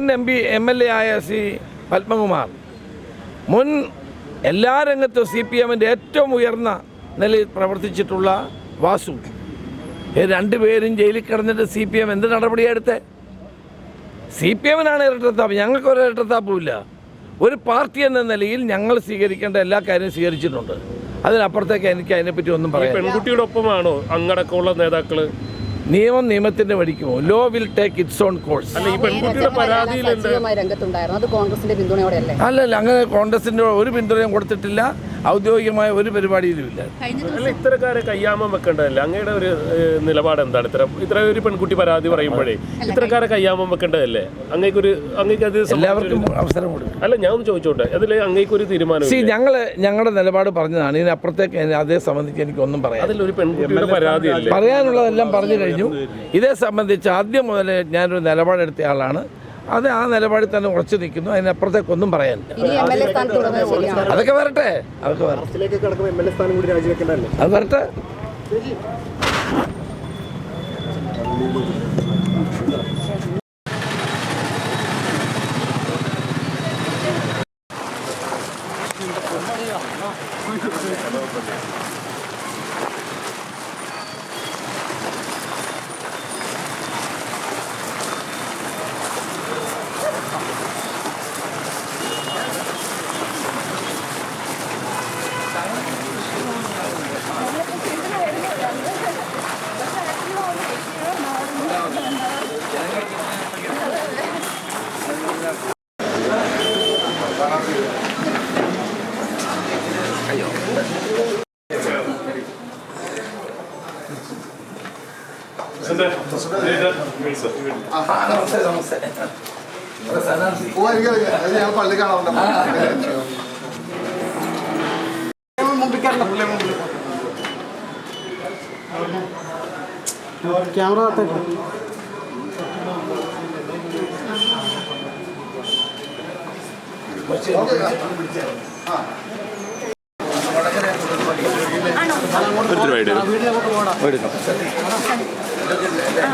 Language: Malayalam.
മുൻ M P M L A ആയ സി പത്മകുമാർ മുൻ എല്ലാ രംഗത്തും സി പി എമ്മിന്റെ ഏറ്റവും ഉയർന്ന നിലയിൽ പ്രവർത്തിച്ചിട്ടുള്ള വാസു. ഈ രണ്ടുപേരും ജയിലിൽ കിടന്നിട്ട് സി പി എം എന്ത് നടപടിയാണ് എടുത്തത് സി പി എമ്മിനാണ് ഇരട്ടത്താപ്പ്. ഞങ്ങൾക്കൊരു ഇരട്ടത്താപ്പുമില്ല. ഒരു പാർട്ടി എന്ന നിലയിൽ ഞങ്ങൾ സ്വീകരിക്കേണ്ട എല്ലാ കാര്യവും സ്വീകരിച്ചിട്ടുണ്ട്. അതിനപ്പുറത്തേക്ക് എനിക്ക് അതിനെപ്പറ്റി ഒന്നും പറയാം പെൺകുട്ടിയുടെ ഒപ്പമാണോ അങ്ങടക്കമുള്ള നേതാക്കൾ? നിയമം നിയമത്തിന്റെ വഴിക്കുമോ law will take its own course അല്ല ഈ പെൺകുട്ടിയുടെ പരാതിയിലുണ്ട് സജീവമായി രംഗത്തുണ്ടായിരുന്നു. അത് കോൺഗ്രസിന്റെ പിന്തുണയോടെയല്ലേ? അല്ലല്ല അങ്ങനെ കോൺഗ്രസിന്റെ ഒരു പിന്തുണയും കൊടുത്തിട്ടില്ല. ഔദ്യോഗികമായ ഒരു പരിപാടിയിലും ഇല്ല. അല്ല ഇത്തരക്കാരെ കയ്യാമം വെക്കേണ്ടതല്ലേ? അങ്ങയുടെ ഒരു നിലപാട് എന്താണ്? ഇത്ര ഇത്ര ഒരു പെൺകുട്ടി പരാതി പറയുമ്പോഴേ. ഇത്തരക്കാരെ കയ്യാമം വെക്കേണ്ടതല്ലേ? അങ്ങേക്കൊരു അങ്ങേക്ക് അത് എല്ലാവർക്കും അവസരം കൊടുക്കും. അല്ല ഞാൻ ഒന്ന് ചോദിച്ചോട്ടെ. അതിൽ അങ്ങേക്കൊരു തീരുമാനം സി ഞങ്ങൾ ഞങ്ങളുടെ നിലപാട് പറഞ്ഞതാണ്. ഇതിനപ്പുറത്തേക്ക് അതേ സംബന്ധിച്ച് എനിക്കൊന്നും പറയാം അതിലൊരു പെൺകുട്ടിയുടെ പരാതി അല്ലേ പറയാനുള്ളതെല്ലാം പറഞ്ഞു കഴിഞ്ഞു. ഇതേ സംബന്ധിച്ച് ആദ്യം മുതൽ ഞാനൊരു നിലപാടെടുത്ത ആളാണ്. അത് ആ നിലപാടിൽ തന്നെ ഉറച്ചു നിൽക്കുന്നു. അതിനപ്പുറത്തേക്കൊന്നും പറയാനില്ല. അതൊക്കെ വരട്ടെ. അതൊക്കെ വരട്ടെ. ിലേക്ക് കിടക്കുമ്പോൾ എം എൽ എ സ്ഥാനം കൂടി രാജിവെക്കേണ്ടതല്ലേ അത് ഞാൻ പള്ളി കാണാറുണ്ട് ക്യാമറ എടുത്തിട്ട് വൈകിട്ട്